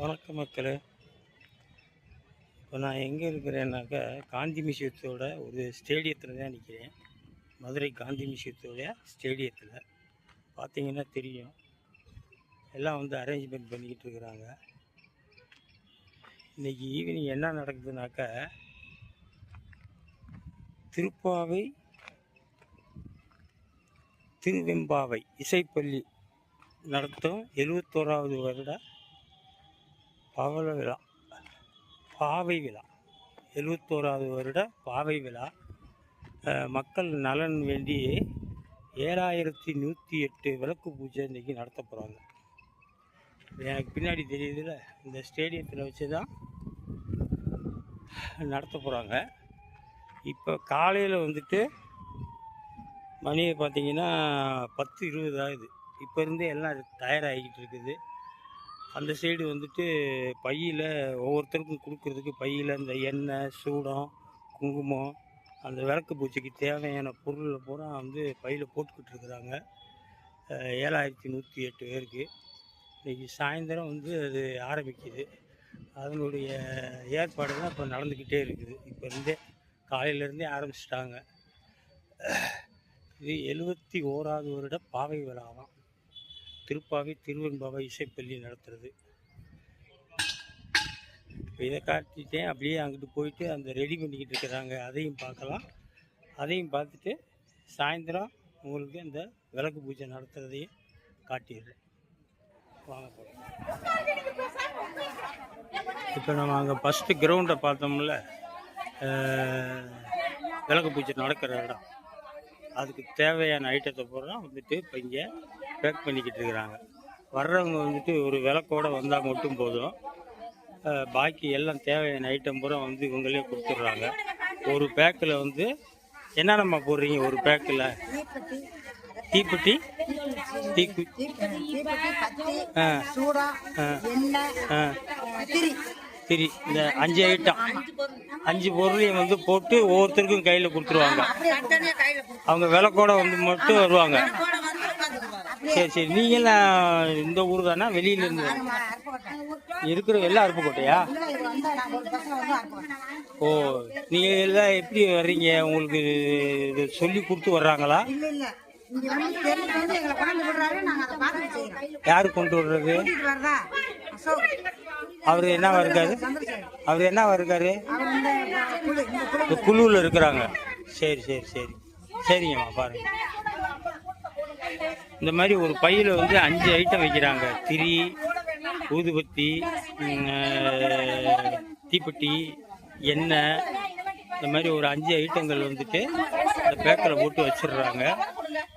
வணக்கம் மக்களே. இப்போ நான் எங்கே இருக்கிறேன்னாக்கா காந்தி மியூசியத்தோட ஒரு ஸ்டேடியத்தில் தான் நிற்கிறேன் மதுரை காந்தி மியூசியத்தோட ஸ்டேடியத்தில். பார்த்தீங்கன்னா தெரியும். எல்லாம் வந்து அரேஞ்ச்மெண்ட் பண்ணிக்கிட்டு இருக்கிறாங்க. இன்றைக்கி ஈவினிங் என்ன நடக்குதுனாக்கா திருப்பாவை திருவெம்பாவை இசைப்பள்ளி நடத்தும் எழுவத்தோராவது வருட பவள விழா பாவை விழா எழுபத்தோராவது வருட பாவை விழா. மக்கள் நலன் வேண்டி ஏழாயிரத்தி நூற்றி எட்டு விளக்கு பூஜை இன்றைக்கி நடத்த போகிறாங்க எனக்கு பின்னாடி தெரியுதுல்ல இந்த ஸ்டேடியத்தில் வச்சு தான் நடத்த போகிறாங்க இப்போ காலையில் வந்துட்டு மணி பார்த்தீங்கன்னா பத்து இருபது ஆகுது. இப்போ இருந்தே எல்லாம் தயாராகிக்கிட்டு இருக்குது. அந்த சைடு வந்துட்டு பையில் ஒவ்வொருத்தருக்கும் கொடுக்கறதுக்கு பையில் இந்த எண்ணெய் சூடம் குங்குமம் அந்த விளக்கு பூச்சிக்கு தேவையான பொருளை பூரா வந்து பையில் போட்டுக்கிட்டு இருக்கிறாங்க. ஏழாயிரத்தி நூற்றி எட்டு பேருக்கு. இன்றைக்கி சாயந்தரம் வந்து அது ஆரம்பிக்குது. அதனுடைய ஏற்பாடுலாம் இப்போ நடந்துக்கிட்டே இருக்குது. இப்போ இருந்தே காலையிலேருந்தே ஆரம்பிச்சிட்டாங்க. இது எழுபத்தி ஓராவது வருட பாவை விழாவாம். திருப்பாவை திருவெண்பாவை இசைப்பள்ளி நடத்துறது. இதை காட்டிட்டேன் அப்படியே அங்கிட்டு போயிட்டு அந்த ரெடி பண்ணிக்கிட்டு இருக்கிறாங்க. அதையும் பார்க்கலாம். அதையும் பார்த்துட்டு சாயந்தரம் உங்களுக்கு இந்த விளக்கு பூஜை நடத்துகிறதையும் காட்டிடுறேன். வாங்க இப்போ நம்ம அங்கே ஃபஸ்ட்டு கிரவுண்டை பார்த்தோம்ல விளக்கு பூஜை நடக்கிற இடம். அதுக்கு தேவையான ஐட்டத்தை பூரா வந்துட்டு இப்போ இங்கே பேக் பண்ணிக்கிட்டு இருக்கிறாங்க. வர்றவங்க வந்துட்டு ஒரு விளக்கோடு வந்தால் மட்டும் போதும். பாக்கி எல்லாம் தேவையான ஐட்டம் பூரா வந்து இவங்களே கொடுத்துட்றாங்க. ஒரு பேக்கில் வந்து என்னென்னம்மா போடுறீங்க? ஒரு பேக்கில்? தீப்பெட்டி தீக்கு ஆ ஆ திரி சரி இந்த அஞ்சு ஐட்டம். அஞ்சு பொருளையும் வந்து போட்டு ஒவ்வொருத்தருக்கும் கையில் கொடுத்துருவாங்க. அவங்க விளக்கோட வந்து மட்டும் வருவாங்க. சரி சரி. நீங்களாம் இந்த ஊர் தானே வெளியில இருந்து இருக்கிற எல்லாம் அருப்புக்கோட்டையா ஓ நீங்க எல்லாம் எப்படி வர்றீங்க? உங்களுக்கு இது சொல்லி கொடுத்து வர்றாங்களா? யாரு கொண்டு வர்றது? அவர் என்னவா இருக்காரு அவர் என்னவா இருக்காரு குழுவில் இருக்கிறாங்க. சரி சரி சரி. சரிங்கம்மா பாருங்க. இந்த மாதிரி ஒரு பையில் வந்து அஞ்சு ஐட்டம் வைக்கிறாங்க. திரி ஊதுபத்தி தீப்பெட்டி எண்ணெய். இந்த மாதிரி ஒரு அஞ்சு ஐட்டங்கள் வந்துட்டு இந்த பேக்கில் போட்டு வச்சிடுறாங்க.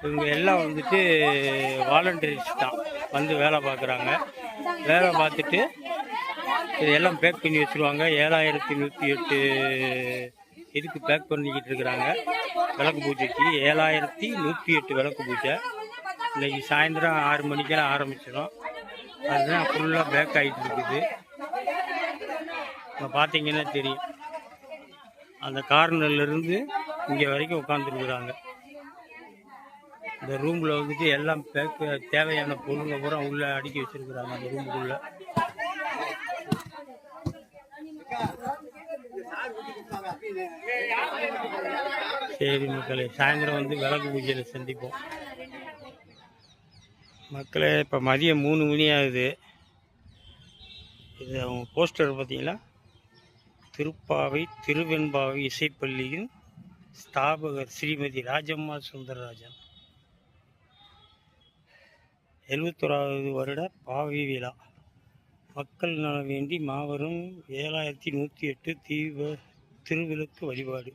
இவங்க எல்லாம் வந்துட்டு வாலண்டியர்ஸ் தான். வந்து வேலை பார்க்குறாங்க. வேலை பார்த்துட்டு இதெல்லாம் பேக் பண்ணி வச்சுருவாங்க. ஏழாயிரத்தி நூற்றி எட்டு இதுக்கு பேக் பண்ணிக்கிட்டு இருக்கிறாங்க. விளக்கு பூஜைக்கு ஏழாயிரத்தி நூற்றி எட்டு விளக்கு பூஜை. இன்னைக்கு சாயந்தரம் ஆறு மணிக்கெல்லாம் ஆரம்பிச்சிடும். அதுதான் ஃபுல்லாக பேக் ஆகிட்டு இருக்குது. இப்போ பார்த்தீங்கன்னா தெரியும். அந்த கார்னர்லேருந்து இங்கே வரைக்கும் உட்காந்துருக்குறாங்க இந்த ரூமில் வந்துட்டு எல்லாம் பேக் தேவையான பொருளை பூரா உள்ளே அடுக்கி வச்சிருக்கிறாங்க அந்த ரூமுக்குள்ளே சரி மக்களே சாயந்தரம் வந்து விளக்கு பூஜையில் சந்திப்போம். மக்களே இப்போ மதியம் மூணு மணி ஆகுது. இது அவங்க போஸ்டர் பார்த்தீங்களா திருப்பாவை திருவெண்பாவை இசைப்பள்ளியின் ஸ்தாபகர் ஸ்ரீமதி ராஜம்மா சுந்தரராஜன். எழுபத்தோராவது வருட பாவை விழா. மக்கள் நல வேண்டி மாபெரும் ஏழாயிரத்தி நூற்றி எட்டு தீப திருவிளக்கு வழிபாடு.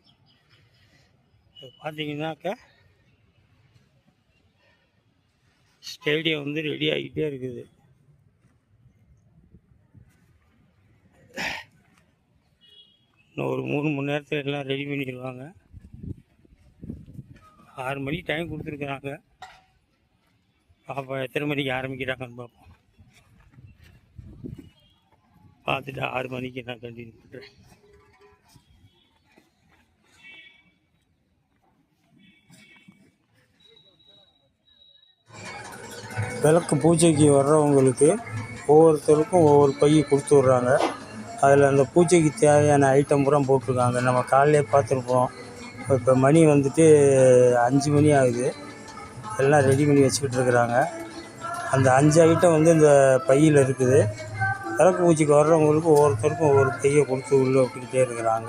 பார்த்தீங்கன்னாக்கா ஸ்டேடியம் வந்து ரெடி ஆகிட்டே இருக்குது. இன்னும் ஒரு மூணு மணி நேரத்தில் எல்லாம் ரெடி பண்ணிடுவாங்க. ஆறு மணி டைம் கொடுத்துருக்குறாங்க. பாப்பா எத்தனை மணிக்கு ஆரம்பிக்கிறாங்கன்னு பார்ப்போம் பார்த்துட்டு ஆறு மணிக்கு நான் கண்டினியூ பண்ணுறேன் விளக்கு பூஜைக்கு வர்றவங்களுக்கு ஒவ்வொருத்தருக்கும் ஒவ்வொரு பையை கொடுத்து விட்றாங்க. அதில் அந்த பூஜைக்கு தேவையான ஐட்டம் பூரா போட்டிருக்காங்க. நம்ம காலையிலே பார்த்துருப்போம். இப்போ மணி வந்துட்டு அஞ்சு மணி ஆகுது. எல்லாம் ரெடி பண்ணி வச்சுக்கிட்டு இருக்கிறாங்க. அந்த அஞ்சு ஐட்டம் வந்து இந்த பையில் இருக்குது. விளக்கு பூஜைக்கு வர்றவங்களுக்கு ஒவ்வொருத்தருக்கும் ஒவ்வொரு பையை கொடுத்து உள்ளே விட்டுக்கிட்டே இருக்கிறாங்க.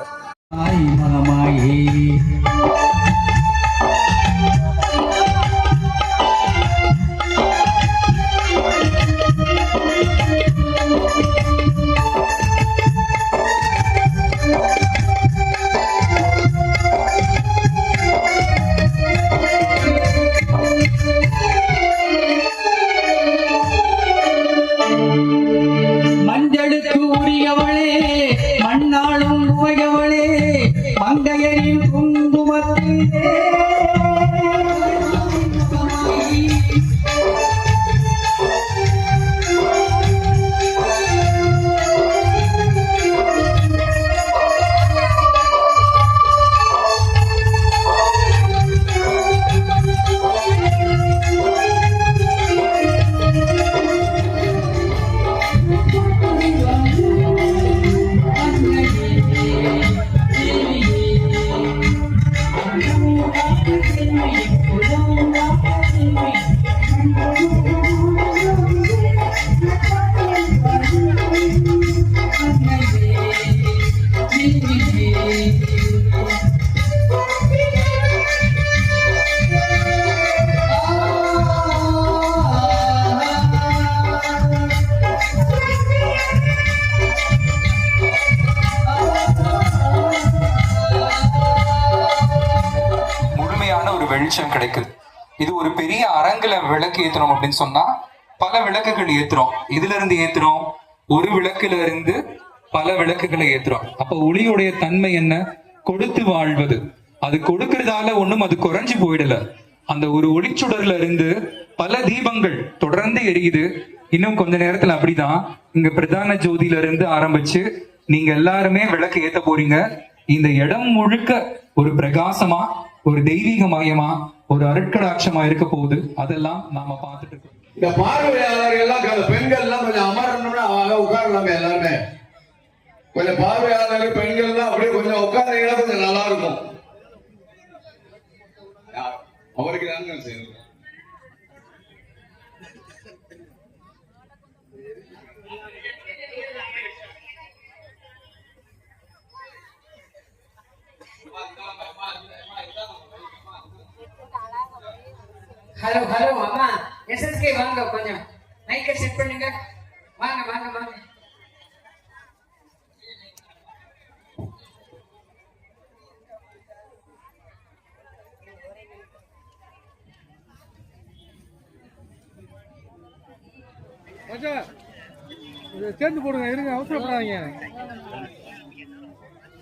不该被现实所 பெரிய விளக்கு ஏத்துறோம் அப்படின்னு சொன்னா பல விளக்குகள் ஏத்துறோம். இதுல இருந்து ஏத்துறோம்? ஒரு விளக்குல இருந்து பல விளக்குகளை ஏத்துறோம். அப்ப ஒளியுடைய தன்மை என்ன? கொடுத்து வாழ்வது. அது கொடுக்கறதால ஒண்ணும் அது குறைஞ்சு போயிடல. அந்த ஒரு ஒளிச்சுடர்ல இருந்து பல தீபங்கள் தொடர்ந்து எரியுது. இன்னும் கொஞ்ச நேரத்துல அப்படிதான் இங்க பிரதான ஜோதியில இருந்து ஆரம்பிச்சு நீங்க எல்லாருமே விளக்கு ஏத்த போறீங்க. இந்த இடம் முழுக்க ஒரு பிரகாசமா ஒரு தெய்வீக மயமா ஒரு அருட்கடாட்சமா இருக்க போகுது அதெல்லாம் நாம பார்த்துட்டு இருக்கோம். இந்த பார்வையாளர்கள் எல்லாம் பெண்கள் எல்லாம் கொஞ்சம் அமரணும்னா அவங்க உட்காரலாமே எல்லாருமே. கொஞ்சம் பார்வையாளர்கள் பெண்கள் எல்லாம் அப்படியே கொஞ்சம் உட்காரீங்கன்னா கொஞ்சம் நல்லா இருக்கும். அவருக்கு தான் செய்யணும். ஹலோ ஹலோ அம்மா. எஸ்எஸ்கே வாங்க கொஞ்சம். மைக்கை செட் பண்ணுங்க. வாங்க வாங்க வாங்க. சேர்ந்து போடுங்க இருங்க அவசரப்படாதீங்க.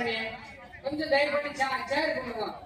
தயவு கொஞ்சம் தயவு பண்ணி சேர் பண்ணுவோம்